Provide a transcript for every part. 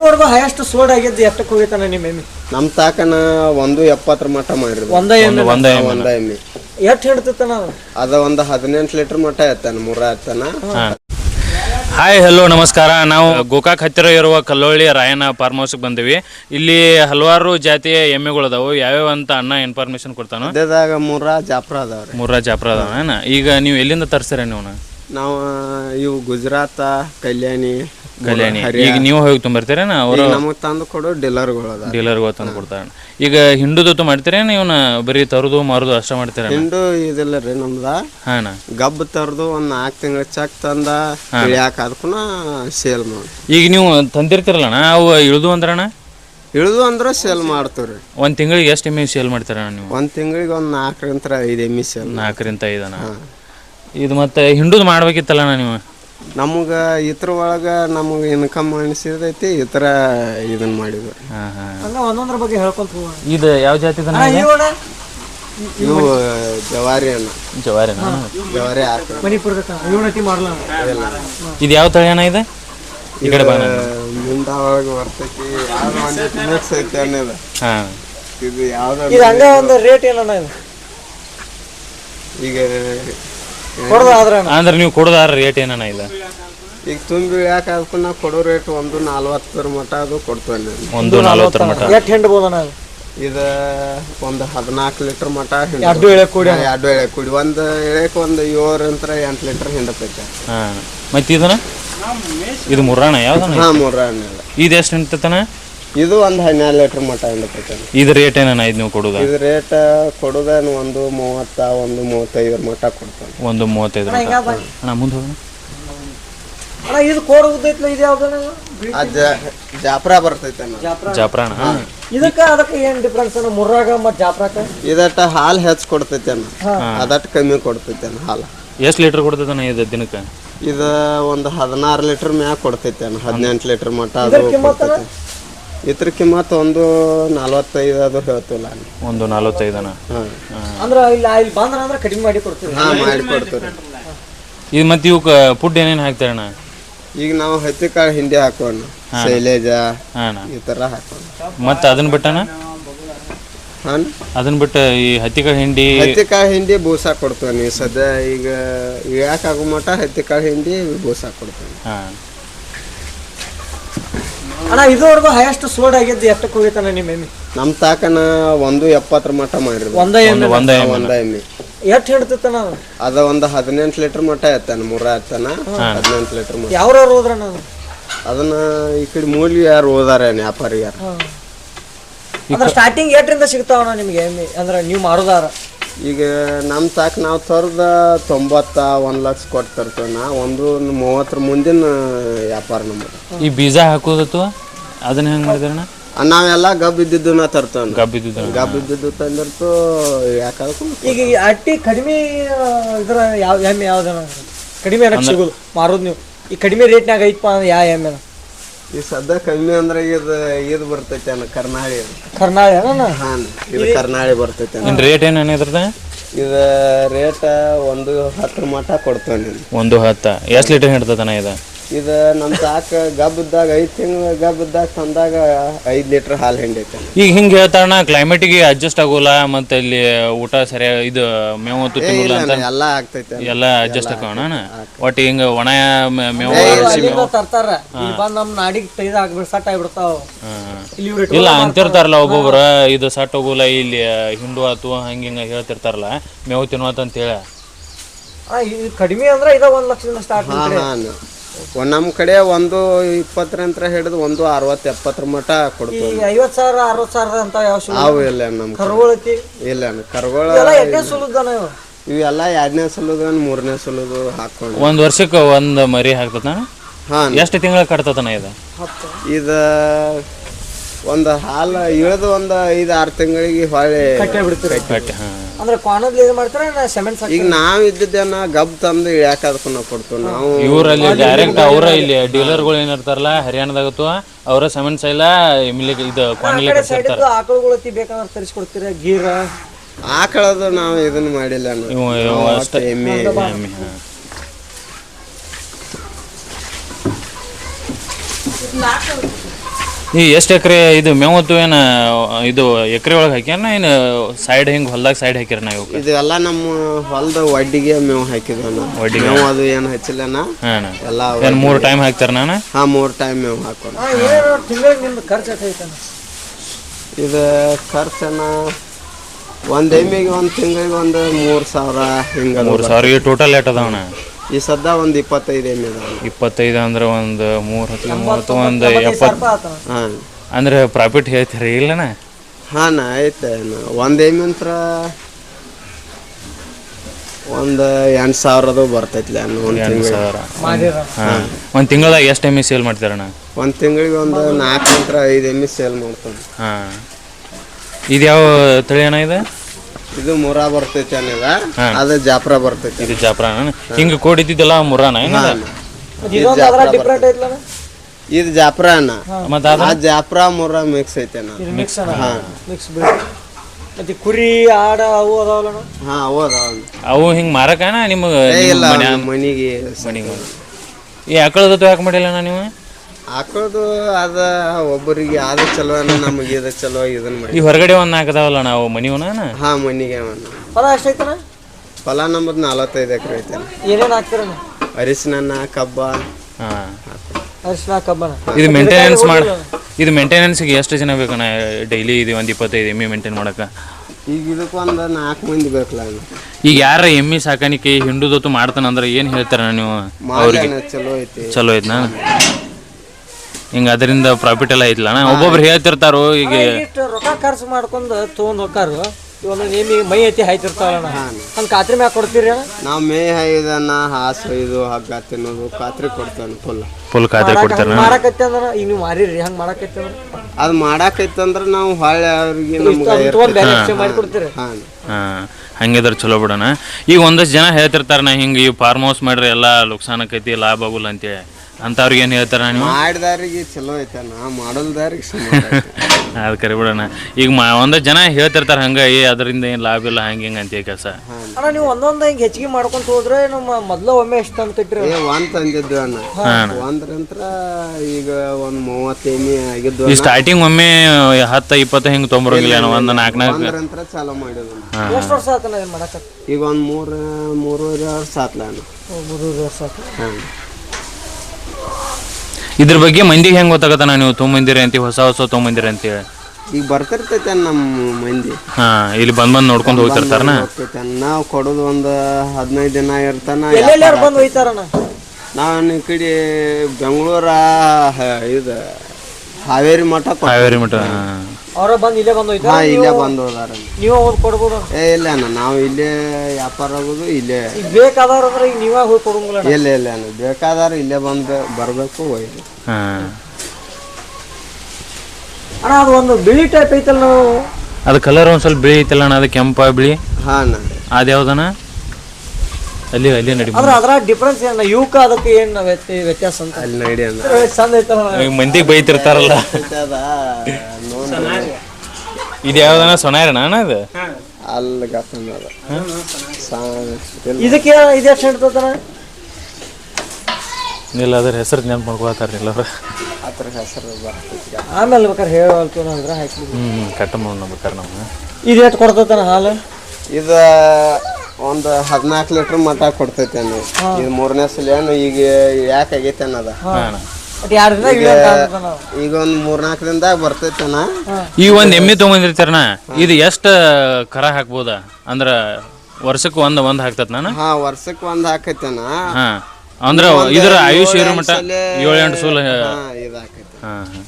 ಇದುವರೆಗೂ highest sold ಆಗಿದ್ದು ಎಷ್ಟಕ್ಕೆ ಹೋಗಿತಾನ ನಿಮ್ಮ ಎಮ್ಮಿ ನಮ್ಮ ತಾಕನ ಒಂದು ಎಪ್ಪತ್ತರ ಮಟ್ಟ ಮಾಡಿರಿ ಒಂದ ಎಮ್ಮಿ ಒಂದ ಒಂದ ಎಮ್ಮಿ ಎಷ್ಟು ಹಿಡ್ತಿತ್ತಾನ ಅದು? ಅದ ಒಂದು ಹದಿನೆಂಟು ಲೀಟರ್ ಮಟ್ಟ ಎತ್ತಾನ ಮೂರ ಎತ್ತಾನ. ಹಾಯ್ ಹಲೋ ನಮಸ್ಕಾರ. ನಾವು ಗೋಕಾಕ್ ಹತ್ತಿರ ಇರುವ ಕಲ್ಲೋಳಿ ರಾಯನ ಫಾರ್ಮ್ ಹೌಸ್ಗೆ ಬಂದಿವಿ. ಇಲ್ಲಿ ಹಲವಾರು ಜಾತಿಯ ಎಮ್ಮೆಗಳು ಅದಾವು. ಯಾವ್ಯಾವ ಅಂತ ಅಣ್ಣ ಇನ್ಫಾರ್ಮೇಶನ್ ಕೊಡ್ತಾನ? ಅದೇದಾಗ ಮೂರ ಜಾಪ್ರ ಅದಾವ್ರಿ. ಮೂರ ಜಾಪ್ರ ಅದಾವ ಈಗ ನೀವು ಎಲ್ಲಿಂದ ತರ್ಸಿರ ನೀವು ನಾವು ಇವು ಗುಜರಾತ ಕಲ್ಯಾಣಿ ಕಲ್ಯಾಣಿ. ಈಗ ನೀವು ಹೋಗಿ ತುಂಬಿರ್ತೀರೇನ ಅವರು ನಮಗೆ ತಂದು ಕೊಡೋ ಡೀಲರ್ಗಳು ಅದ ಡೀಲರ್ಗೆ ತಂದು ಕೊಡ್ತಾರೆ ಈಗ ಹಿಂಡುದತ್ತು ಮಾಡ್ತೀರೇನ ಇವನ್ನ ಬರೀ ತರುದು ಮಾರುದು ಅಷ್ಟ ಮಾಡ್ತೀರ ಹಿಂಡು ಇದಿಲ್ಲ ರೀ ನಮ್ದ. ಹಾಂ ಗಬ್ಬು ತರ್ದು ಒಂದ್ ನಾಲ್ಕು ತಿಂಗಳ ಚಕ್ ತಂದ ಇಳಿಯಾಕ ಅದಕ್ಕೂ ಸೇಲ್ ಮಾಡಿ ಈಗ ನೀವು ತಂದಿರ್ತಿರಲ್ಲಣ್ಣ ಅವು ಇಳಿದು ಅಂದ್ರಣ ಇಳಿದು ಅಂದ್ರೆ ಸೇಲ್ ಮಾಡ್ತೀವ್ರಿ ಒಂದ್ ತಿಂಗಳಿಗೆ ಎಷ್ಟು ಎಮ್ಮಿ ಸೇಲ್ ಮಾಡ್ತೀರಣ್ಣ ನೀವು? ಒಂದ್ ತಿಂಗಳಿಗೆ ಒಂದ್ ನಾಲ್ಕರಿಂದ ಐದು ಎಮ್ಮಿ ಸೇಲ್ ನಾಲ್ಕರಿಂದ ಐದನ? ಇದು ಮತ್ತೆ ಹಿಂಡುದು ಮಾಡ್ಬೇಕಿತ್ತಲ್ಲ ನೀವು ನಮಗ ಇತರ ಒಳಗ ನಮಗ ಇನ್ಕಮ್ ಅನಿಸಿದೈತಿ ಈ ಥರ ಇದನ್ನ ಮಾಡಿದ್ವಿ ಹಾಂ ಹಾಂ ಹಂಗ ಒಂದೊಂದ್ರ ಬಗ್ಗೆ ಹೇಳ್ಕೊಂತ ಹೋಗೋಣ ಇದು ಯಾವ ಜಾತಿ ಇವು ಜವಾರಿ ಅನ್ನ ಜವಾರಿ ಜವಾರಿ ಹಾಕ ಮಣಿಪುರದ ಇವನತಿ ಮಾಡಲ ಇದು ಯಾವ ತಳಿ ಅಣ್ಣ ಇದೆ ಈ ಕಡೆ ಬಾ ಮುಂದ ಒಳಗ ಬರ್ತೈತಿ ಯಾವ್ದು ಒಂದಿಟ್ಟು ಮಿಕ್ಸ್ ಐತಿ ಅನ್ನೋದು ಹಾಂ ಇದು ಯಾವ್ದು ಇದು ಹಂಗ ಒಂದು ರೇಟ್ ಏನಣ್ಣ ಇದು ಈಗ ಕೊಡದ ಆದ್ರ ಅಂದ್ರೆ ನೀವು ಕೊಡೋದಾರ ರೇಟ್ ಏನಣ್ಣ ಇಲ್ಲ ಈಗ ತುಂಬಿ ಯಾಕೆ ಅದಕ್ಕೂ ನಾ ಕೊಡೋ ರೇಟ್ ಒಂದು ನಲ್ವತ್ತರ ಮಟ ಅದು ಕೊಡ್ತೇನೆ ನಾನು ಒಂದು ನಲ್ವತ್ತರ ಮಟ. ಎಷ್ಟು ಹಿಂಡ್ಬೋದಣ್ಣ ಇದು ಒಂದು ಹದಿನಾಲ್ಕು ಲೀಟರ್ ಮಟ ಎರಡು ಎಳೆ ಕುಡಿ ಎರಡು ಎಳೆ ಕುಡಿ. ಒಂದು ಎಳೆಕ್ ಒಂದು ಏಳರಿಂದ ಎಂಟು ಲೀಟರ್ ಹಿಂಡತೈತೆ. ಹಾಂ. ಮತ್ತೆ ಇದನ್ನ? ಇದು ಮುರ್ರಾಣ ಯಾವ್ದು ಹಾಂ ಮೂರ ಹನ್ನೆರಡು ಇದು ಎಷ್ಟು ನಿಂತತನ ಇದು ಒಂದು ಹನ್ನೆರಡು ಲೀಟರ್ ಮಟ್ಟ ಹಿಂಡತೈತೆ ಇದು ರೇಟ್ ಏನನ ಇದು ನೀವು ಕೊಡೋದ? ಇದು ರೇಟ್ ಕೊಡೋದೇನು ಒಂದು ಮೂವತ್ತ ಒಂದು ಮೂವತ್ತೈದರ ಮಟ್ಟ ಕೊಡ್ತಾನೆ. ಒಂದು ಮೂವತ್ತೈದು ಅಣ್ಣ ಮುಂದೆ ಹೋಗೋಣ. ಅಣ್ಣ ಇದು ಕೋಡ್ ಉದ್ದೈತ್ಲ ಇದು ಯಾವ್ದಣ್ಣ ಇದು? ಆ ಬರ್ತೈತೆ ಅಣ್ಣ. ಜಾಪ್ರಾ. ಜಾಪ್ರಾಣ ಇದಕ್ಕ ಅದಕ್ಕೆ ಏನ್ ಡಿಫ್ರೆನ್ಸ್ ಅಣ್ಣ ಮುರ್ರಾಗ ಮತ್ತು ಜಾಪ್ರಾಕ ಇದಟ್ಟ ಹಾಲು ಹೆಚ್ಚು ಕೊಡ್ತೈತೆ ಅಣ್ಣ. ಅದಟ್ಟು ಕಮ್ಮಿ ಕೊಡ್ತೈತೆ ಅಣ್ಣ ಹಾಲು. ಎಷ್ಟು ಲೀಟ್ರ್ ಕೊಡ್ತದಣ್ಣ ಇದು ದಿನಕ್ಕೆ? ಇದು ಒಂದು ಹದಿನಾರು ಲೀಟರ್ ಮ್ಯಾಗ ಕೊಡ್ತೈತೆ ಅಣ್ಣ ಹದಿನೆಂಟು ಲೀಟರ್ ಮಟ್ಟ ಅದು ಕೊಡ್ತೈತೆ. ಇದ್ರ ಕಿಮ್ಮತ್ ಒಂದು ನಲ್ವತ್ತೈದು ಅದು ಹೇಳ್ತಿಲ್ಲ ಒಂದು ನಲವತ್ತೈದನ ಹಾಂ. ಅಂದ್ರ ಇಲ್ಲಿ ಇಲ್ಲಿ ಬಂದ್ರ ಅಂದ್ರೆ ಕಡಿಮೆ ಮಾಡಿ ಕೊಡ್ತೀವಿ. ಹಾಂ ಮಾಡಿ ಕೊಡ್ತೀವಿ. ಇದು ಮತ್ತೆ ಇವಕ್ಕೆ ಫುಡ್ ಏನೇನು ಹಾಕ್ತಾರಣ್ಣ ಈಗ ನಾವು ಹತ್ತಿ ಕಾಳು ಹಿಂಡಿ ಹಾಕೋಣ. ಶೈಲೇಜ ಹಾಂ ಈ ಥರ ಹಾಕೋಣ. ಮತ್ತೆ ಅದನ್ನ ಬಿಟ್ಟಣ ಹಾಂ ಅದನ್ನ ಬಿಟ್ಟು ಈ ಹತ್ತಿಕಾಳು ಹಿಂಡಿ ಹತ್ತಿ ಕಾಳು ಹಿಂಡಿ ಬೂಸ ಕೊಡ್ತೀವಿ ಸದ್ಯ ಈಗ ಯಾಕೆ ಆಗೋ ಮಟ್ಟ ಹತ್ತಿ ಕಾಳು ಹಿಂಡಿ ಬೂಸ ಕೊಡ್ತೇನೆ ಹಾಂ ಅಣ್ಣ ಇದುವರೆಗೂ ಹೈಯೆಸ್ಟ್ ಸೋಲ್ಡ್ ಆಗಿದ್ದು ಎಷ್ಟಕ್ಕೆ ಹೋಗಿತಾನ ನಿಮ್ಮ ಎಮ್ಮಿ ನಮ್ಮ ತಾಕನ ಒಂದು ಎಪ್ಪತ್ತರ ಮಟ್ಟ ಮಾಡಿರಿ ಒಂದ ಎಮ್ಮಿ ಒಂದ ಎಮ್ಮಿ ಎಷ್ಟು ಹಿಡ್ತಿತ್ತಾನ ಅದು? ಒಂದು ಹದಿನೆಂಟು ಲೀಟರ್ ಮಟ್ಟ ಎತ್ತಾನ ಮೂರ ಎತ್ತಾನ ಹದಿನೆಂಟು ಲೀಟರ್ ಯಾರು ಯಾವ್ರವ್ರು ಹೋದ್ರಣ್ಣ ಅದನ್ನ ಈ ಕಡೆ ಮೂಲಿ ಯಾರು ಹೋದಾರ ವ್ಯಾಪಾರಿ ಯಾರು ಅಂದ್ರೆ ಸ್ಟಾರ್ಟಿಂಗ್ ಏಟ್ರಿಂದ ಸಿಗ್ತಾವಣ್ಣ ನಿಮ್ಗೆ ಎಮ್ಮಿ ಅಂದ್ರೆ ನೀವು ಮಾರೋದಾರ. ಈಗ ನಮ್ಮ ತಾಕ ನಾವು ತರದ ತೊಂಬತ್ತ ಒಂದು ಲಕ್ಷ ಕೊಟ್ಟು ತರ್ತೇವೆ ನಾ. ಒಂದು ಮೂವತ್ತರ ಮುಂದಿನ ವ್ಯಾಪಾರ ನಮ್ಮದು ಈ ಬೀಜ ಹಾಕೋದತ್ತು ಅದನ್ನ ಹೆಂಗೆ ಮಾಡಿದ್ರಣ್ಣ ನಾವೆಲ್ಲ ಗಬ್ ಇದ್ದಿದ್ದು ನಾ ತರ್ತೇವೆ ಗಬ್ ಇದ್ದಿದ್ದು ಗಬ್ ಇದ್ದಿದ್ದು ತಂದಿರ್ತು ಯಾಕಂದ್ರೆ ಈಗ ಈ ಅಟ್ಟಿ ಕಡಿಮೆ ಇದ್ರ ಯಾವ ಎಮ್ಮೆ ಯಾವ್ದನ? ಕಡಿಮೆ ಸಿಗೋದು? ಮಾರೋದು ನೀವು. ಈ ಕಡಿಮೆ ರೇಟ್ನಾಗ ಐತಪ್ಪ ಅಂದ್ರೆ ಯಾವ ಎಮ್ಮೆ ಈ ಸದ್ಯ ಕಮ್ಮಿ ಅಂದ್ರೆ ಇದು ಇದು ಬರ್ತೈತೆ ಅನ್ನ ಕರ್ನಾಳಿ ಕರ್ನಾಳಿ ಅಣ್ಣ? ಹಾಂ ಇದು ಕರ್ನಾಳಿ ಬರ್ತೈತೆ ಅಣ್ಣ. ರೇಟ್ ಏನೇನು ಇದ್ರದ ಇದು ರೇಟ್ ಒಂದು ಹತ್ತು ಮಟ ಕೊಡ್ತೇವೆ ನೀನು. ಒಂದು ಹತ್ತು. ಎಷ್ಟು ಲೀಟರ್ ಹಿಡ್ತದ ಇದು? ಇದು ನಮ್ಮ ಸಾಕ ಗಬ್ಬಿದ್ದಾಗ ಐದು ತಿಂಗಳು ಗಬ್ಬಿದ್ದಾಗ ತಂದಾಗ ಐದು ಲೀಟ್ರ್ ಹಾಲು ಹಿಂಡೈತೆ. ಈಗ ಹಿಂಗೆ ಹೇಳ್ತಾರಣ್ಣ ಕ್ಲೈಮೇಟಿಗೆ ಅಡ್ಜಸ್ಟ್ ಆಗೋಲ್ಲ ಮತ್ತೆ ಇಲ್ಲಿ ಊಟ ಸರಿಯಾಗಿ ಇದು ಮೇವು ತಿನ್ನಲ್ಲ ಅಂತ ಎಲ್ಲ ಆಗ್ತೈತೆ ಎಲ್ಲ ಅಡ್ಜಸ್ಟ್ ಆಗೋಣ ಒಟ್ಟು ಹಿಂಗೆ ಒಣ ಮೆ- ಮೇವು ತರ್ತಾರ. ಇಲ್ಲಿ ಬಂದ್ ನಮ್ ನಾಡಿಗೆ ತೆಗೆದು ಹಾಕ್ಬಿಡ್ ಸಟ್ ಆಗ್ಬಿಡ್ತಾವ. ಇಲ್ಲಿ ಇವ್ರು ಇಲ್ಲ ಅಂತಿರ್ತಾರಲ್ಲ ಒಬ್ಬೊಬ್ರು ಇದು ಸಟ್ ಹೋಗೋಲ್ಲ ಇಲ್ಲಿ ಹಿಂಡು ಆತು ಹಂಗೆ ಹಿಂಗೆ ಹೇಳ್ತಿರ್ತಾರಲ್ಲ ಮೇವು ತಿನ್ನುವಂತ ಅಂತ ಹೇಳಿ ಇದು ಕಡಿಮೆ ಅಂದ್ರೆ ಇದ ಒಂದ್ ಲಕ್ಷದಿಂದ ಸ್ಟಾರ್ಟ್ ಮಾಡ್ತೀನಿ ಹಾಂ. ನಮ್ಮ ಕಡೆ ಒಂದು ಇಪ್ಪತ್ತರಂತ್ರ ಹಿಡಿದು ಒಂದು ಅರವತ್ತು ಎಪ್ಪತ್ತರ ಮಟ ಈ ಕೊಡ್ತೀವಿ ಐವತ್ ಸಾವಿರ ಅರವತ್ ಸಾವಿರ ಅಂತ ಯಾವ ಶೂ ಅವು ಇಲ್ಲ ನಮ್ಮ ಕರ್ಗೊಳತಿ ಇಲ್ಲ ಅಣ್ಣ ಕರ್ಗೋಳ ಎಲ್ಲ ಎಣ್ಣೆ ಸುಲುದನ ಇವು? ಇವೆಲ್ಲ ಎರಡನೇ ಸಲುದು ಮೂರನೇ ಸಲುದು ಹಾಕೊಂಡು ಒಂದು ವರ್ಷಕ್ಕೆ ಒಂದು ಮರಿ ಹಾಕ್ತದ ಹಾಂ. ಎಷ್ಟು ತಿಂಗಳ ಕಟ್ತತನ ಇದು? ಹತ್ತು. ಇದು ಒಂದು ಹಾಲು ಇಳಿದು ಒಂದು ಐದು ಆರು ತಿಂಗಳಿಗೆ ಹೊಳೆ ಕಟ್ಟೆ ಬಿಡ್ತೀರಿ ಕಟ್ಟಿ ಹಾಂ. ಅಂದ್ರೆ ಕ್ವಾಣದ್ಲಿ ಇದು ಮಾಡ್ತಾರೆ ಸಿಮೆಂಟ್ ಈಗ ನಾವ್ ಇದ್ದಿದ್ದೇನ ಗಬ್ ತಂದು ಇಳ್ಯಾಕ ಅದಕ್ಕೂ ನಾವು ಕೊಡ್ತೀವಿ. ನಾವು ಇವರಲ್ಲಿ ಡೈರೆಕ್ಟ್ ಅವರ ಇಲ್ಲಿ ಡೀಲರ್ಗಳು ಏನಿರ್ತಾರಲ್ಲ ಹರಿಯಾಣದಾಗತ್ತು ಅವರ ಸಿಮೆಂಟ್ ಸೈಲ ಮಿಲಿ ಇದು ಕ್ವಾನಿಲಿ ಸೈಡ್ ಆಕಳುಗಳತಿ ಬೇಕಂದ್ರೆ ತರಿಸ್ಕೊಡ್ತೀರ? ಗೀರ? ಆಕಳದು ನಾವು ಇದನ್ನ ಮಾಡಿಲ್ಲ ನಾವು. ಅಷ್ಟೇ. ಎಮ್ಮೆ. ಎಮ್ಮೆ, ಹಾ. ಈ ಎಷ್ಟು ಎಕರೆ ಇದು ಮೇವತ್ತು ಏನು ಇದು ಎಕರೆ ಒಳಗೆ ಹಾಕ್ಯಾನ? ಏನು ಸೈಡ್ ಹಿಂಗೆ ಹೊಲ್ದಾಗ ಸೈಡ್ ಹಾಕ್ಯಾರ ನಾವು ಇದೆಲ್ಲ ನಮ್ಮ ಹೊಲದ ಒಡ್ಡಿಗೆ ಮೇವು ಹಾಕಿದ್ವಣ್ಣ. ವಡ್ಡಿಗೆ? ಮೇವು ಅದು ಏನು ಹಚ್ಚಿಲ್ಲನ ಹಾಂ ಎಲ್ಲ ಏನು ಮೂರು ಟೈಮ್ ಹಾಕ್ತಾರ ನಾನು? ಹಾ ಮೂರು ಟೈಮ್ ಮೇವು ಎಷ್ಟೈತಣ್ಣ ಇದು ಖರ್ಚನ ಒಂದು ಎಮ್ಮಿಗೆ ಒಂದು ತಿಂಗಳಿಗೆ ಒಂದು ಮೂರು ಸಾವಿರ ಹಿಂಗೆ ಮೂರು ಸಾವಿರ. ಟೋಟಲ್ ಏಟ್ ಅದಾವಣ ಈ ಸದ್ದ ಒಂದು ಇಪ್ಪತ್ತೈದು ಎಂ ಎದ ಇಪ್ಪತ್ತೈದು ಅಂದ್ರೆ ಒಂದು ಮೂರು ಹತ್ತು ಮೂವತ್ತು ಒಂದು ಎಪ್ಪತ್ತು ಹಾಂ. ಅಂದ್ರೆ ಪ್ರಾಫಿಟ್ ಹೇಳ್ತೀರಿ ಇಲ್ಲಣ್ಣ ಹಾಂ ನಾ ಐತೆ ಒಂದು ಎಮ್ಮೆ ಅಂತರ ಒಂದು ಎಂಟು ಸಾವಿರದು ಅನ್ನ ಒಂದು ಎಂಟು ಸಾವಿರ. ಹಾಂ. ಒಂದು ತಿಂಗಳದಾಗ ಎಷ್ಟು ಎಮ್ಮೆ ಸೇಲ್ ಮಾಡ್ತೀರಣ್ಣ? ಒಂದು ತಿಂಗಳಿಗೆ ಒಂದು ನಾಲ್ಕು ನಂತರ ಐದು ಎಮ್ಮೆ ಸೇಲ್ ಮಾಡ್ತಾನೆ. ಹಾಂ. ಇದು ಯಾವ ತಳಿ ಅಣ್ಣ ಇದು? ಇದು ಮುರಾ ಬರ್ತೈತೆ ಅನ್ನದ? ಅದ ಜಾಪ್ರ ಬರ್ತೈತೆ. ಇದು ಜಾಪ್ರ ಹಿಂಗ ಕೂಡಿದ್ದಿದ್ದಲ್ಲ ಮುರಾನ ಇದೊಂದು ಅದ್ರ ಡಿಫ್ರೆಂಟ್ ಐತ್ಲಣ್ಣ ಇದು ಜಾಪ್ರ ಅನ್ನ ಆ ಜಾಪ್ರ ಮುರಾ ಮಿಕ್ಸ್ ಐತೆ ಮತ್ತೆ ಕುರಿ ಆಡ ಅವು ಅದಾವಲ್ಲ ಹಾ ಅವು ಅದಾವ ಅವು ಹಿಂಗ ಮಾರಕಣ್ಣ ನಿಮಗೆ ಮನಿಗೆ ಮನೆಗೆ. ಈ ಆಕಳದತ್ತು ಯಾಕೆ ಮಾಡಿಲ್ಲ ನೀವು? ಹಾಕೋದು ಅದ ಒಬ್ಬರಿಗೆ ಅದು ಚಲೋ ಅನ್ನ ನಮಗೆ ಇದು ಚಲೋ ಇದನ್ನ ಮಾಡಿ. ಈ ಹೊರಗಡೆ ಒಂದು ಹಾಕದಾವಲ್ಲ ನಾವು ಮನಿಯವನ ಹಾ ಮನಿಗೆ ಅವನ್ನ ಫಲ ಎಷ್ಟೈತಣ್ಣ ಫಲ ನಮ್ಮದು ನಲವತ್ತೈದು ಎಕರೆ ಐತೆ ಅಣ್ಣ. ಏನೇನು ಹಾಕ್ತಿರಣ್ಣ? ಅರಿಶಿನ ಕಬ್ಬ. ಹಾ. ಅರಿಶಿನ ಕಬ್ಬ ಇದು ಮೇಂಟೆನೆನ್ಸ್ ಮಾಡಿ ಇದು ಮೇಂಟೆನೆನ್ಸ್ಗೆ ಎಷ್ಟು ಜನ ಬೇಕಣ್ಣ? ಡೈಲಿ ಇದು ಒಂದು ಇಪ್ಪತ್ತೈದು ಎಮ್ಮಿ ಮೇಂಟೈನ್ ಮಾಡಕ್ಕೆ? ಈಗ ಇದಕ್ಕೆ ಒಂದು ನಾಲ್ಕು ಮಂದಿ ಬೇಕಲ್ಲ ಅಣ್ಣ. ಈಗ ಯಾರ ಎಮ್ಮಿ ಸಾಕಾಣಿಕೆ ಹಿಂಡುದೊತ್ತು ಮಾಡ್ತಾನಂದ್ರೆ ಏನು ಹೇಳ್ತಾರ ನೀವು ಅವ್ರಿಗೆ? ಅಣ್ಣ ಚಲೋ ಐತಿ. ಚಲೋ ಐತ್ನಾ? ಹಿಂಗೆ ಅದರಿಂದ ಪ್ರಾಫಿಟ್ ಎಲ್ಲ ಐತಿಲ್ಲ ಒಬ್ಬೊಬ್ರು ಹೇಳ್ತಿರ್ತಾರೋ ಈಗ ಇಷ್ಟು ರೊಕ್ಕ ಖರ್ಚು ಮಾಡ್ಕೊಂಡು ತೊಗೊಂಡ್ ಹೋಗಾರು ಇವೊಂದು ನೇಮಿ ಮೈ ಐತಿ ಹಾಯ್ತಿರ್ತಾವಣ್ಣ ಹಂಗೆ ಖಾತ್ರಿ ಮ್ಯಾಗ ಕೊಡ್ತೀರಿ ಅಣ್ಣ? ನಾವು ಮೇ ಹೈದನ್ನ ಹಾಸು ಇದು ಹಗ್ಗ ತಿನ್ನೋದು ಖಾತ್ರಿ ಕೊಡ್ತೇವೆ ಫುಲ್ ಫುಲ್ ಖಾತೆ ಕೊಡ್ತಾರ ಮಾಡಕತ್ತಿ ಅಂದ್ರ ಈಗ ನೀವು ಮಾರಿರಿ ಹಂಗೆ ಮಾಡಕತ್ತಿ ಅಂದ್ರೆ. ಅದು ಮಾಡಾಕೈತಂದ್ರ ನಾವು ಹೊಳ್ಳಿ ಅವ್ರಿಗೆ ನಮ್ಗೆ ತೊಗೊಂಡ್ ಬೇರೆ ಎಕ್ಸ್ಚೇಂಜ್ ಮಾಡಿ ಕೊಡ್ತೀರಿ ಹಾಂ ಹಾಂ ಹಂಗಿದ್ರೆ ಚಲೋ ಬಿಡೋಣ. ಈಗ ಒಂದಷ್ಟು ಜನ ಹೇಳ್ತಿರ್ತಾರ ನಾ ಹಿಂಗೆ ಈ ಫಾರ್ಮ್ ಹೌಸ್ ಮಾಡ್ರಿ ಎಲ್ಲ ಲುಕ್ಸಾನ್ ಆಕೈತಿ ಲಾಭ ಆಗುಲ್ಲ ಅಂತೇಳಿ. ಅಂಥವ್ರಿಗೆ ಏನು ಹೇಳ್ತಾರ ನೀವು? ಮಾಡಿದಾರಿಗೆ ಚಲೋ ಐತೆ ನಾ ಮಾಡಲ್ದಾರಿಗೆ ಅದು ಕರಿ ಬಿಡೋಣ. ಈಗ ಮಾ ಒಂದಷ್ಟು ಜನ ಹೇಳ್ತಿರ್ತಾರೆ ಹಂಗೆ ಏ ಅದರಿಂದ ಏನು ಲಾಭ ಇಲ್ಲ ಹಂಗೆ ಹಿಂಗೆ ಅಂತ ಕೆಲಸ? ಅಣ್ಣ ನೀವು ಒಂದೊಂದು ಹಿಂಗೆ ಹೆಚ್ಚಿಗೆ ಮಾಡ್ಕೊಂತ ಹೋದ್ರೆ ನಮ್ಮ ಮೊದಲ ಒಮ್ಮೆ ಎಷ್ಟು ಅಂತ ಏ ಒಂದ್ ತಂದಿದ್ವಿ ಅಣ್ಣ. ಒಂದ್ರಂತ್ರ ಈಗ ಒಂದು ಮೂವತ್ತು ಎಮ್ಮಿ ಆಗಿದ್ವು ಈ ಸ್ಟಾರ್ಟಿಂಗ್ ಒಮ್ಮೆ ಹತ್ತು ಇಪ್ಪತ್ತು ಹಿಂಗೆ ತೊಂಬರೋಗಿಲ್ಲ ಒಂದು ನಾಲ್ಕು ನಾಲ್ಕು. ಒಂದ್ರಂತ್ರ ಚಾಲೂ ಮಾಡಿದ್ವಿ ಎಷ್ಟು ವರ್ಷ ಆತಣ್ಣ ಮಾಡಕ್ಕೆ ಈಗ ಒಂದು ಮೂರು ಮೂರುವರೆ ವರ್ಷ ಆತ್ಲ ಅಣ್ಣ. ಮೂರು ವರ್ಷ ಆತು ಇದ್ರ ಬಗ್ಗೆ ಮಂದಿಗೆ ಹೆಂಗೆ ಗೊತ್ತಾಗತ್ತಾನ ನೀವು ತೊಗೊಂಬಂದಿರಿ ಅಂತ ಹೊಸ ಹೊಸ ತೊಗೊಂಬಂದಿರಿ ಅಂತೇಳಿ ಈಗ ಬರ್ತಿರ್ತೈತೆ ನಮ್ಮ ಮಂದಿ. ಹಾ ಇಲ್ಲಿ ಬಂದ್ ಬಂದ್ ನೋಡ್ಕೊಂಡು ಹೋಗ್ತಿರ್ತಾರನ ಹೋಗ್ತೈತೆ ನಾವು ಕೊಡೋದು ಒಂದು ಹದಿನೈದು ದಿನ ಇರ್ತಾನ ಎಲ್ಲೆಲ್ಲಾರು ಬಂದು ಹೋಯ್ತಾರಣ್ಣ? ನಾವು ಈ ಕಡೆ ಬೆಂಗಳೂರ ಇದು ಹಾವೇರಿ ಮಠ ಹಾವೇರಿ ಮಠ ಹಾಂ. ಬಂದು ಇಲ್ಲೇ ಬಂದು ಒಯ್ತಾರ ಹಾ ಇಲ್ಲೇ ಬಂದು ಹೋದಾರ ನೀವೇ ಹೋಗಿ ಕೊಡ್ಬೋದು? ಏ ಇಲ್ಲ ಅಣ್ಣ ನಾವು ಇಲ್ಲೇ ವ್ಯಾಪಾರ ಆಗೋದು ಇಲ್ಲೇ ಈಗ ಬೇಕಾದವ್ರು ಅಂದ್ರೆ ಈಗ ನೀವೇ ಹೋಗಿ ಕೊಡಂಗಿಲ್ಲ. ಇಲ್ಲ ಇಲ್ಲ ಅಣ್ಣ ಬೇಕಾದ್ರೆ ಇಲ್ಲೇ ಬಂದು ಬರಬೇಕು ಹೋಯ್ತು ಹಾಂ. ಅಣ್ಣ ಅದು ಒಂದು ಬಿಳಿ ಟೈಪ್ ಐತಲ್ಲ ನಾವು? ಅದು ಕಲರ್ ಒಂದು ಸ್ವಲ್ಪ ಬಿಳಿ ಐತಲ್ಲ ಅಣ್ಣ ಅದು ಕೆಂಪ ಬಿಳಿ. ಹಾ ಅಣ್ಣ. ಅದು ಯಾವ್ದನ ಅಲ್ಲಿ ಅಲ್ಲಿ ನಡಿ ಅಂದ್ರೆ ಡಿಫರೆನ್ಸ್ ಡಿಫ್ರೆನ್ಸ್ ಏನ ಇವಕ್ಕ ಅದಕ್ಕೆ ಏನು ವ್ಯತ್ಯ- ವ್ಯತ್ಯಾಸ ಅಂತ? ಅಲ್ಲಿ ನಡಿ ಅಂದ್ರೆ ಚಂದ ಐತಲ್ಲ. ಮಂದಿಗೆ ಬೈತಿರ್ತಾರಲ್ಲ. ಇದು ಯಾವ್ದನ ಸೊನಾರಣ ಅಣ್ಣ ಅದು ಅಲ್ಲಿ ಗಪ್ಪಂದ ಅದ ಇದಕ್ಕೆ ಇದು ಎಷ್ಟು ಹಿಡ್ತದಣ್ಣ ಇಲ್ಲ ಅದ್ರ ಹೆಸರು ನೆನ್ಪು ಮಾಡ್ಕೊಳತ್ತಾರ ಎಲ್ಲರು ಅದ್ರ ಹೆಸರು ಆಮೇಲೆ ಬೇಕಾದ್ರೆ ಹೇಳಲ್ತು ಅಂದ್ರೆ ಹಾಕಿ ಹ್ಞೂ ಕಟ್ಟ ಮಾಡ್ಬೇಕಾರೆ ನಮ್ಗೆ. ಇದು ಎಷ್ಟು ಕೊಡ್ತೈತನ ಹಾಲು? ಇದು ಒಂದು ಹದಿನಾಲ್ಕು ಲೀಟರ್ ಮಟ ಕೊಡ್ತೈತೆ ಅಣ್ಣ. ಇದು ಮೂರನೇ ಸಲ ಏನು ಈಗ ಯಾಕೆ ಆಗೈತೆ ಅನ್ನೋದ. ಈಗ ಒಂದ್ ಮೂರ್ನಾಲ್ಕು ದಿನದಾಗ ಬರ್ತೈತೆ ಅಣ್ಣ. ಈ ಒಂದ್ ಎಮ್ಮೆ ತಗೊಂಡಿರ್ತಾರಣ ಇದು ಎಷ್ಟ ಕರ ಹಾಕ್ಬೋದ? ಅಂದ್ರ ವರ್ಷಕ್ಕೆ ಒಂದ್ ಒಂದ್ ಹಾಕ್ತತ್ ನಾನು ಹಾ ವರ್ಷಕ್ಕೆ ಒಂದ್ ಹಾಕೈತೆ ಅಣ್ಣ. ಹಾಂ. ಅಂದ್ರೆ ಇದ್ರ ಆಯುಷ್ ಇರೋ ಮಟ್ಟ ಏಳು ಎಂಟು ಸೂಲ ಹಾ ಇದು ಹಾಕೈತೆ. ಹಾಂ ಹಾಂ.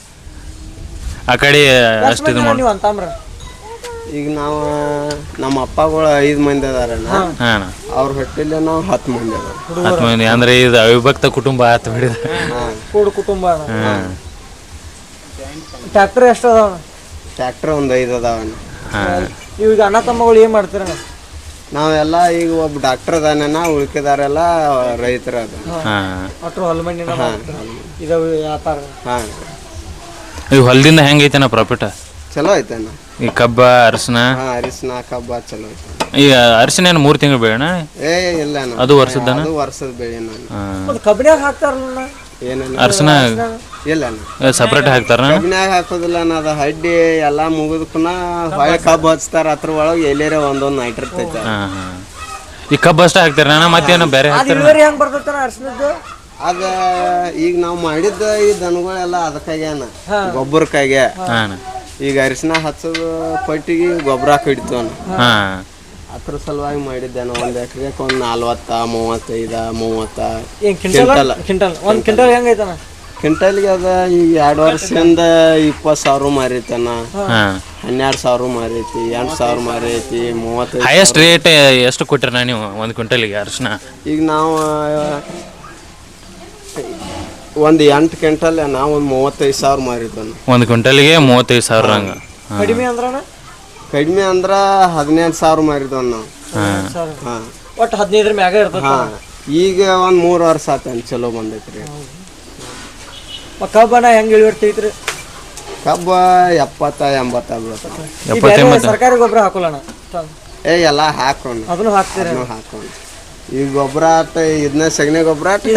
ಆ ಕಡೆ ಅಷ್ಟು ಇದು ಮಾಡಿ ಈಗ ನಾವು ನಮ್ಮ ಅಪ್ಪಗಳು ಐದು ಮಂದಿ ಅದಾರಣ್ಣ ಹಾಂ. ಅವ್ರ ಹೊಟ್ಟೆಲ್ಲ ನಾವು ಹತ್ತು ಮಂದಿ ಅದಾರ. ಹತ್ತು ಮಂದಿ ಅಂದ್ರೆ ಇದು ಅವಿಭಕ್ತ ಕುಟುಂಬ ಆತು ಬಿಡಿದ. ಕೂಡು ಕುಟುಂಬ ಹಾಂ. ಟ್ರ್ಯಾಕ್ಟರ್ ಎಷ್ಟು ಅದಾವ ಟ್ರ್ಯಾಕ್ಟರ್ ಒಂದು ಐದು ಅದಾವಣ್ಣ ಹಾಂ. ಈಗ ಅಣ್ಣ ತಮ್ಮಗಳು ಏನ್ ಮಾಡ್ತೀರಣ್ಣ ನಾವೆಲ್ಲ ಈಗ ಒಬ್ಬ ಡಾಕ್ಟರ್ ಅದಾನ ಉಳ್ಕಿದಾರೆಲ್ಲ ರೈತರ ಅದ. ಹಾಂ. ಒಟ್ರು ಹೊಲಮಣ್ಣಿನ ಇದು ವ್ಯಾಪಾರ. ಹಾಂ. ಈ ಹೊಲದಿಂದ ಹೆಂಗೈತೆನ ಪ್ರಾಫಿಟ್ ಚಲೋ ಐತೆ ಅಣ್ಣ ಈ ಕಬ್ಬ ಅರಿಶಿನ? ಹಾಂ ಅರಿಶಿನ ಕಬ್ಬ ಚಲೋ ಐತೆ. ಈ ಅರಿಶಿನ ಏನು ಮೂರು ತಿಂಗಳು ಬೇಡ ಏ ಇಲ್ಲ ಅಣ್ಣ. ಅದು ವರ್ಷದ್ದನ? ಅದು ವರ್ಷದ ಬೆಳೆ ನಾನು ಹಾಂ. ಕಬ್ಬಿನಾಗ ಹಾಕ್ತಾರಲ್ಲ ಏನೇನು ಅರ್ಶನ? ಇಲ್ಲ ಸಪ್ರೇಟ್ ಹಾಕ್ತಾರ ಕಬ್ಬಿನಾಗ ಹಾಕೋದಿಲ್ಲ ಅಣ್ಣ ಅದು ಹಡ್ಡಿ ಎಲ್ಲಾ ಮುಗಿದ್ಕುನ ಹೊಳೆ ಕಬ್ಬು ಹಚ್ತಾರ ಅದ್ರ ಒಳಗೆ ಎಲ್ಲೇರ ಒಂದೊಂದು ನೈಟ್ ಹಾ ಹಾ. ಈ ಕಬ್ಬು ಅಷ್ಟೇ ಹಾಕ್ತಾರ ಅಣ್ಣ? ಮತ್ತೇನು ಬೇರೆ ಅದು ಹಾಕ್ತಾರ ಇಳುವರಿ ಹೆಂಗ್ ಬರ್ತೈತನ ಅರ್ಶನದ್ದು? ಅದ ಈಗ ನಾವು ಮಾಡಿದ್ದ ಈ ದನಗಳೆಲ್ಲ ಅದಕ್ಕಾಗ್ಯಾನ ಗೊಬ್ಬರಕ್ಕಾಗೆ ಹಾ. ಈಗ ಅರಿಶಿನ ಹಚ್ಚೋದು ಪಟ್ಟಿಗೆ ಗೊಬ್ಬರ ಹಾಕಿ ಅಣ್ಣ ಹಾ. ಅದ್ರ ಸಲುವಾಗಿ ಮಾಡಿದ್ದೆ ನಾವು ಒಂದು ಎಕರೆಗೆ ಒಂದು ನಲ್ವತ್ತ ಮೂವತ್ತೈದ ಮೂವತ್ತ ಕ್ವಿಂಟಲ್ ಕ್ವಿಂಟಲ್ ಒಂದ್ ಕ್ವಿಂಟಲ್ ಹೆಂಗೈತನ ಕ್ವಿಂಟಲ್ಗೆ ಅದ ಈಗ ಎರಡು ವರ್ಷದಿಂದ ಇಪ್ಪತ್ತು ಸಾವಿರ ಮಾರೈತನ ಹಾ. ಹನ್ನೆರಡು ಸಾವಿರ ಮಾರೈತಿ ಎಂಟು ಸಾವಿರ ಮಾರೈತಿ ಮೂವತ್ತೈದು ಹೈಯೆಸ್ಟ್ ರೇಟ್ ಎಷ್ಟು ಕೊಟ್ಟಿರ ನೀವು ಒಂದು ಕ್ವಿಂಟಲಿಗೆ ಅರಿಶಿನ? ಈಗ ನಾವು ಒಂದು ಎಂಟು ಕ್ವಿಂಟಲ್ ನಾವು ಒಂದು ಮೂವತ್ತೈದು ಸಾವಿರ ಮಾರಿದ್ವನ್ ಒಂದು ಕ್ವಿಂಟಲ್ಗೆ ಮೂವತ್ತೈದು ಸಾವಿರ ಹಂಗೆ ಕಡಿಮೆ ಅಂದ್ರ ಕಡಿಮೆ ಅಂದ್ರ ಹದಿನೆಂಟು ಸಾವಿರ ಮಾರಿದ್ವನ್ ನಾವು. ಹಾಂ. ಒಟ್ಟು ಹದಿನೈದ್ರ ಮ್ಯಾಗ ಇರ್ತದ ಹಾಂ. ಈಗ ಒಂದು ಮೂರು ವರ್ಷ ಆತನ್ ಚಲೋ ಬಂದೈತ್ರಿ. ರೀ ಕಬ್ಬನ ಹೆಂಗ್ ಇಳಿವರ್ತೈತ್ರಿ? ಕಬ್ಬ ಎಪ್ಪತ್ತ ಎಂಬತ್ತ ಬೀಳ್ತದೆ ಸರ್ಕಾರಿ ಗೊಬ್ಬರ ಹಾಕೋಣ ಏ ಎಲ್ಲ ಹಾಕೊಂಡು ಅದನ್ನು ಹಾಕ್ತೀರಿ? ಹಾಕೋಣ. ಹಾಕೊಂಡು ಈಗ ಗೊಬ್ಬರ ಆತ ಇದನ್ನ ಸಗಣಿ ಗೊಬ್ಬರ ಹಾಕ್ತೀರಿ?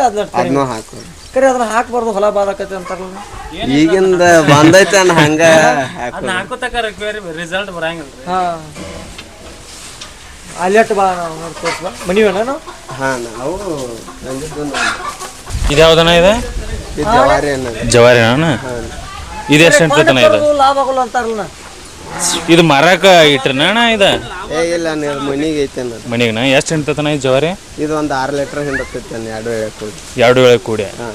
ಅದನ್ನ ಅದನ್ನು ಹಾಕೊಂಡು ಕರೆ ಅದನ್ನ ಹಾಕ್ಬಾರ್ದು ಹೊಲ ಬಾದಕತ್ತೆ ಅಂತಾರಲ್ಲ. ಈಗಿಂದ ಬಂದೈತೆ ಅಣ್ಣ ಹಂಗ ಹಾಕೊಂಡು ರಿಸಲ್ಟ್ ಬರಂಗಿಲ್ಲ ಹಾ. ಅಲೆಟ್ ಬಾ ನಾವು ನೋಡ್ಕೋತ ಬಾ ಮನಿವೇನ ನಾವು? ಹಾಂ ನಾವು ಬಂದಿದ್ದು ನಾವು. ಇದು ಯಾವ್ದನ ಇದೆ? ಇದು ಜವಾರಿ ಅನ್ನೋದು. ಜವಾರಿ ಅಣ್ಣ ಇದು ಎಷ್ಟು ಇರ್ತದನ ಇದು? ಅದು ಲಾಭ ಆಗೋಲ್ಲ ಅಂತಾರಲ್ಲ. ಇದು ಮರಕ ಇಟ್ರನ ಇದ? ಏ ಇಲ್ಲ ನೀವು ಮನಿಗೆ ಐತೆ ಅನ್ನೋದು ಮನೆಗನ ಎಷ್ಟು ಹಿಂಡ್ತತನ ಇದು ಜವಾರಿ? ಇದು ಒಂದು ಆರು ಲೀಟ್ರ್ ಹಿಂಡತ್ತೈತೆ ಎರಡು ಹೇಳ್ಕೊಡಿ ಎರಡು ವೇಳೆ ಕೂಡಿ. ಹಾಂ.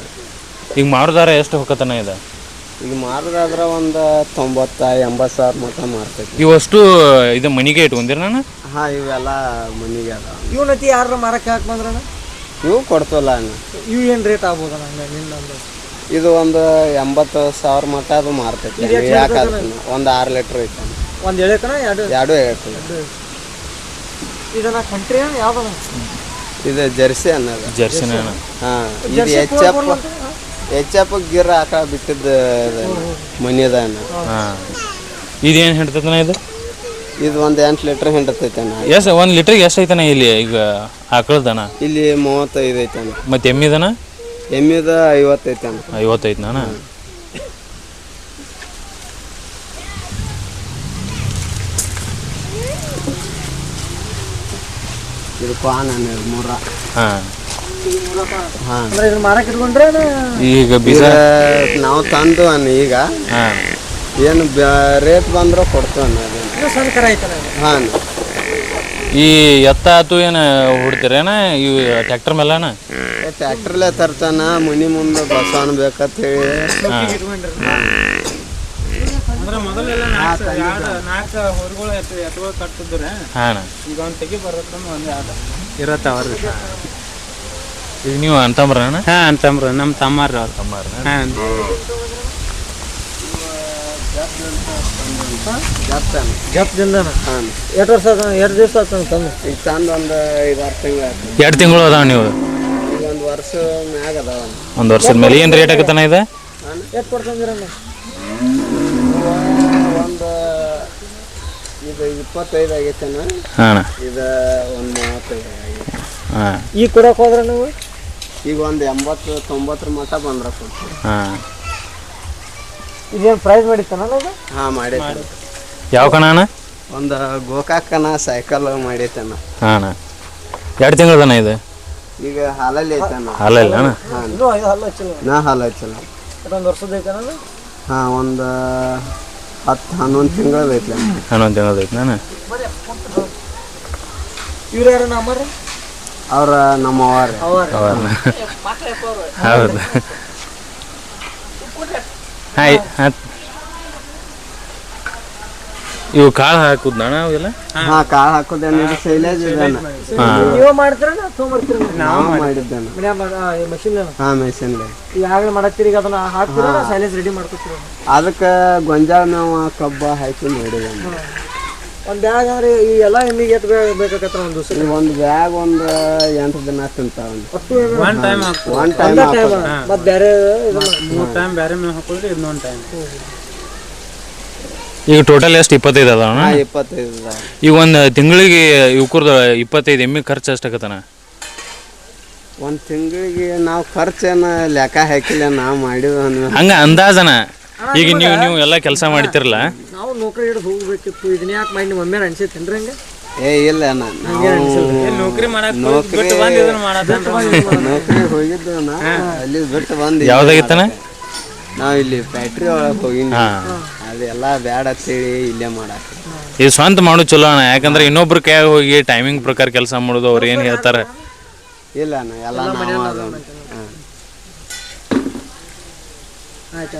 ಈಗ ಮಾರುದಾರ ಎಷ್ಟು ಹೊಕ್ಕತನ ಇದು? ಈಗ ಮಾರೋದಾದ್ರೆ ಒಂದು ತೊಂಬತ್ತ ಎಂಬತ್ತು ಸಾವಿರ ಮಟ್ಟ ಮಾರ್ತೈತಿ. ಇವಷ್ಟು ಇದು ಮನಿಗೆ ಇಟ್ಕೊಂದಿರ ನಾನು ಹಾಂ ಇವೆಲ್ಲ ಮನಿಗೆ ಅದಾವ. ಇವನತಿ ಯಾರ ಮಾರಕ್ಕೆ ಹಾಕಿ ಬಂದ್ರಣ ಇವು ಕೊಡ್ತವಲ್ಲ ಅಣ್ಣ. ಇವು ಏನು ರೇಟ್ ಆಗ್ಬೋದಣ್ಣ ಹಂಗೆ ನಿನ್ನ ಅಂದಾಜು? ಇದು ಒಂದು ಎಂಬತ್ತು ಸಾವಿರ ಮಟ್ಟ ಅದು ಮಾರ್ತೈತಿ. ಯಾಕಂದ್ರೆ ಒಂದು ಆರು ಲೀಟ್ರ್ ಐತೆ. ಒಂದು ಎಳೆಕನ ಎರಡು? ಎರಡು ಇದನ್ನ ಕಂಟ್ರಿ ಯಾವ್ದು ಇದು ಜರ್ಸಿ ಅನ್ನೋದು. ಜರ್ಸಿನ ಅಣ್ಣ. ಹಾಂ ಇದು ಎಚ್ ಎಫ್ ಎಚ್ ಎಫ್ ಗಿರ್ ಹಾಕ ಬಿಟ್ಟಿದ್ದ ಮನಿದ ಅನ್ನ ಹಾಂ. ಇದೇನು ಹಿಡ್ತತನ ಇದು? ಇದು ಒಂದು ಎಂಟು ಲೀಟ್ರ್ ಹಿಂಡತೈತೆ ಎಸ್ ಎಷ್ಟು ಒಂದು ಲೀಟ್ರಿಗೆ ಎಷ್ಟು ಐತನ ಇಲ್ಲಿ ಈಗ ಆಕಳದನ ಇಲ್ಲಿ ಮೂವತ್ತೈದು ಐತೆ ಮತ್ತೆ ಮತ್ತು ಎಮ್ಮಿದನ ಎಮ್ಮಿದ ಐವತ್ತೈತೆ ಅಣ್ಣ. ಐವತ್ತೈದು ನಾನ ಇದು ಪಾನ್ ಅನ್ನೋದು ಮೂರ. ಹಾಂ. ಹಾಂ. ಅಂದ್ರೆ ಇದನ್ನ ಮಾರಕ್ಕೆ ಇಟ್ಕೊಂಡ್ರೆ ಈಗ ಬೀಜ? ನಾವು ತಂದು ಅನ್ನ ಈಗ. ಹಾಂ. ಏನು ರೇಟ್ ಬಂದ್ರೆ ಕೊಡ್ತೇವೆ ಅನ್ನೋದು ಇದು ಸಣ್ಣ ಕರ ಐತಲ್ಲ ಇದು. ಹಾಂ ಈ ಎತ್ತ ಆತು ಏನು ಹುಡ್ತೀರೇನ? ಇವು ಟ್ಯಾಕ್ಟರ್ ಮೇಲೆ ಅಣ್ಣ ಟ್ಯಾಕ್ಟ್ರಲ್ಲೇ ತರ್ತಾನ ಮನಿ ಮುಂದೆ ಬಸ್ ಬೇಕಂತ ಹೇಳಿ. ಅಂದ್ರೆ ಮೊದಲೆಲ್ಲ ನಾಲ್ಕು ಎರಡು ನಾಲ್ಕು ಹೊರಗಳು ಎತ್ತು ಎತ್ತುಗಳು ಕಟ್ಟಿದ್ರೆ ಹಾಂ ಅಣ್ಣ. ಈಗ ಒಂದು ತೆಗಿ ಒಂದು ಎರಡು ಈಗ ನೀವು ಅಂತಂಬ್ರ ಹಾಂ ಅಂತಂಬ್ರ ನಮ್ಮ ತಮ್ಮಾರ ಅವ್ರು. ಹಾಂ. ಹಾಂ. ಎಷ್ಟು ವರ್ಷ ಎರಡು ದಿವಸ ತಂದು? ಈಗ ತಂದು ಒಂದು ಐದಾರು ತಿಂಗಳು ಎರಡು ತಿಂಗಳು ಅದಾವ ನೀವು? ವರ್ಷ ಮ್ಯಾಗ ಅದಾವ ಒಂದು ವರ್ಷದ ಮೇಲೆ ಏನು ರೇಟ್ ಆಗತ್ತನ ಇದೆ? ಎಷ್ಟು ಕೊಡ್ತಂದಿರಲ್ಲ ಒಂದು ಇದು ಇಪ್ಪತ್ತೈದು ಆಗೈತೆನ ಹಾಂ ಅಣ್ಣ. ಇದು ಒಂದು ಮೂವತ್ತೈದು ಆಗೈತೆ ಹಾಂ. ಈಗ ಕೊಡಕ್ಕೆ ಹೋದ್ರೆ ನೀವು? ಈಗ ಒಂದು ಎಂಬತ್ತು ತೊಂಬತ್ತರ ಮಟ್ಟ ಬಂದ್ರೆ ಕೊಡ್ತೀವಿ. ಹಾಂ. ಇದೇನು ಪ್ರೈಸ್ ಮಾಡಿತ್ತಾನಲ್ಲ ಇದು ಹಾಂ ಮಾಡೈತೆ ಯಾವ ಕಣ ಒಂದು ಗೋಕಾಕನ ಸೈಕಲ್ ಮಾಡೈತಣ್ಣ ಹಾಂ ಎರಡು ತಿಂಗಳದನ ಇದು? ಈಗ ಹಾಲಲ್ಲಿ ಐತಣ್ಣ ಹಾಲಲ್ಲ ಹಚ್ಚಿಲ್ಲ. ನಾ ಹಾಲು ಐತಲ್ಲ ವರ್ಷದ ಐತನಲ್ಲ ಹಾಂ ಒಂದು ಹತ್ತು ಹನ್ನೊಂದು ತಿಂಗಳು ಐತೆ ಹನ್ನೊಂದು ತಿಂಗಳು ಐತೆ ನಾನು ಇವ್ರು ಯಾರು ನಮ್ಮ ಅವ್ರ ನಮ್ಮ ಅವ್ರ ಅವರ. ಹೌದು. ಹಾಂ ಇವು ಕಾಳು ಹಾಕುದ್ನಣ್ಣ ಅವೆಲ್ಲ ಹಾ. ಕಾಳು ಹಾಕೋದೇನಿದೆ ಶೈಲೇಜ್ ಇದಾನ? ನೀವು ಮಾಡ್ತೀರ ನಾವು ಮಾಡಿದ್ದೇನೆ? ಮನ್ಯಾಗ ಮಷಿನ್ ಹಾ ಮೆಷಿನ್ ಈಗಾಗಲೇ ಮಾಡತ್ತೀರಿ ಈಗ ಅದನ್ನ ಹಾಕ್ತೀರ ಸೈಲೇಜ್ ರೆಡಿ ಮಾಡ್ಕೊತೀರ ಅದಕ್ಕೆ ಗೊಂಜಾಳ ನಾವು ಕಬ್ಬ ಹಾಕಿ ಮಾಡಿದ್ದೇನೆ. ಒಂದು ಬ್ಯಾಗ್ ಅಂದ್ರೆ ಈ ಎಲ್ಲ ಎಮ್ಮಿಗೆ ಎಷ್ಟು ಬೇಕಾಗತ್ತ ಒಂದು ದಿವಸ ಒಂದು ಬ್ಯಾಗ್ ಒಂದು ಎಂಟು ದಿನ ಅಷ್ಟು ಒನ್ ಟೈಮ್ ಒನ್ ಟೈಮ್ ಮತ್ತೆ ಬೇರೆ ಮೂರು ಟೈಮ್ ಬೇರೆ ಮೇವು ಹಾಕಿದ್ರೆ ಇನ್ನೊಂದು ಟೈಮ್ ಈಗ ಟೋಟಲ್ ಎಷ್ಟು? ಇಪ್ಪತ್ತೈದು ಅದಾವಣ್ಣ ಇಪ್ಪತ್ತೈದು ಇದಾವ. ಈಗ ಒಂದು ತಿಂಗಳಿಗೆ ಇವ್ಕರ್ದು ಇಪ್ಪತ್ತೈದು ಎಮ್ಮೆ ಖರ್ಚು ಎಷ್ಟಾಗತ್ತಣ್ಣ? ಒಂದು ತಿಂಗಳಿಗೆ ನಾವು ಖರ್ಚೇನ ಲೆಕ್ಕ ಹಾಕಿಲ್ಲ ನಾವು ಮಾಡಿದ ಹಂಗ ಅಂದಾಜನ? ಈಗ ನೀವು ನೀವು ಎಲ್ಲ ಕೆಲಸ ಮಾಡ್ತಿರಲ್ಲ ನಾವು ನೌಕರಿ ಹಿಡಿದು ಹೋಗ್ಬೇಕಿತ್ತು ಇದನ್ನ ಯಾಕೆ ಮಾಡಿ ನಿಮ್ಮ ಮಮ್ಮಿಯಾರ ಅನ್ಸೈತೇನ್ರಿ ಹಂಗೆ? ಏ ಇಲ್ಲ ಅಣ್ಣ ನಾವು ನೌಕರಿ ಮಾಡಕ್ ನೌಕರಿ ಬಿಟ್ಟು ಬಂದ್ ಇದನ್ನ ಮಾಡತ್ತ ನೌಕರಿ ಹೋಗಿದ್ದು ನಾ ಅಲ್ಲಿ ಬಿಟ್ಟು ಬಂದು ಯಾವ್ದಾಗಿತ್ತಾನ ನಾವು ಇಲ್ಲಿ ಫ್ಯಾಕ್ಟ್ರಿ ಒಳಗೆ ಹೋಗಿನಿ. ಹಾ. ಅದೆಲ್ಲ ಬ್ಯಾಡ ಅಂತೇಳಿ ಇಲ್ಲೇ ಮಾಡಾಕ ಇದು ಸ್ವಂತ ಮಾಡೋದು ಚಲೋ ಅಣ್ಣ ಯಾಕಂದ್ರೆ ಇನ್ನೊಬ್ರ ಕೈಯಾಗ ಹೋಗಿ ಟೈಮಿಂಗ್ ಪ್ರಕಾರ ಕೆಲಸ ಮಾಡೋದು ಅವ್ರು ಏನು ಹೇಳ್ತಾರೆ? ಇಲ್ಲ ಅಣ್ಣ ಎಲ್ಲ ನಾವು ಅದು ಆಯ್ತು.